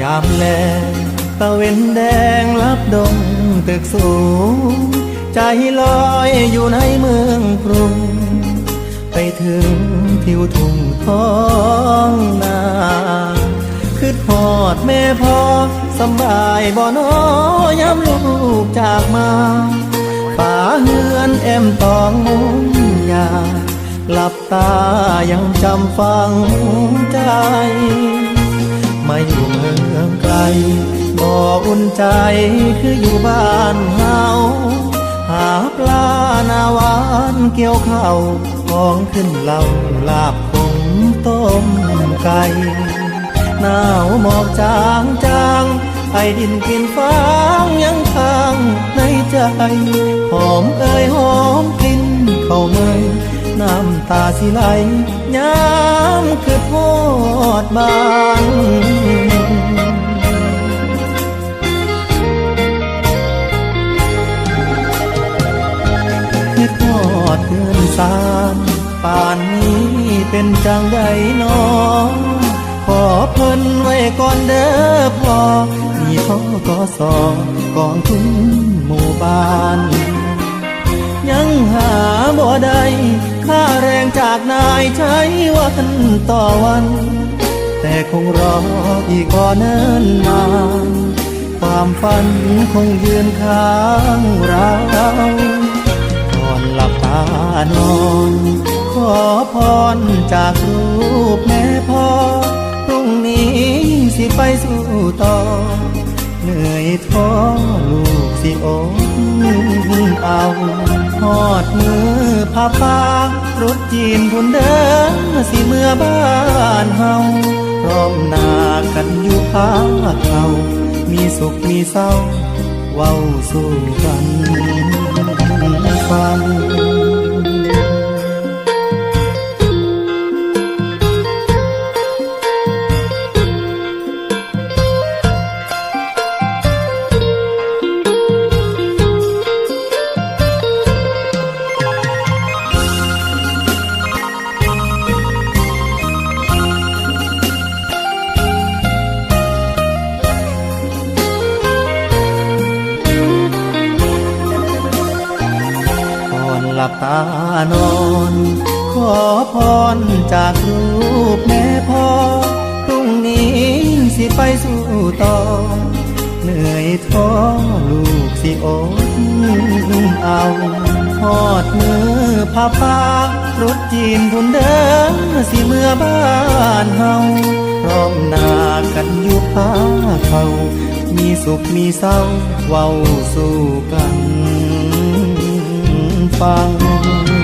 ยามแลตะเวนแดงลับดงตึกสูง ใจลอยอยู่ในเมืองกรุง ไปถึงทิวทุ่งท้องนาคือทอดแม่พ่อสบายบ่อนอยามลูกจากมาป่าเฮือนแอมตองมุงยาหลับตายังจำฟังใจ มาอยู่เมืองไกลบ่อุ่นใจคืออยู่บ้านเฮาหาปลาหน้าหวานเกี่ยวข้าวของขึ้นเหล่าลาบผงต้มไก่หนาวหมอกจางจางไอดินกินฟางยังค้างในใจ หอมเอ่ยหอมกลิ่นเข้าเมยน้ำตาสิไหลย้ำคือโทษบานคิดทอดเดือนสามป่านนี้เป็นจังใดนอขอเพิ่นไว้ก่อนเด้อพ่อมีพ่อก็สอกองทุนหมู่บ้าน ยังหาบ่ได้ จากนายใช้วันต่อวัน แต่คงรออีกก่อเนิ่นนานความฝันคงยืนค้างเราก่อนหลับตานอน ขอพรจากรูปแม่พ่อพรุ่งนี้สิไปสู่ต่อ เหนื่อยท้อลูกสิอดเอาทอดมือพาปา รถจีนพุ่นเดิมสิเมื่อบ้านเฮาพร้อมหน้ากันอยู่พาเขามีสุขมีเศร้าเว้าสู่กันฟัง ตานอน ขอพรจากรูปแม่พ่อพรุ่งนี้สิไปสู่ต่อ เหนื่อยท้อลูกสิอดเอาทอดมือพาปารถจีนพุ่นเดินสิเมื่อบ้านเฮาพร้อมหน้ากันอยู่พาเขา มีสุขมีเศร้าเว้าสู่กัน ฟัง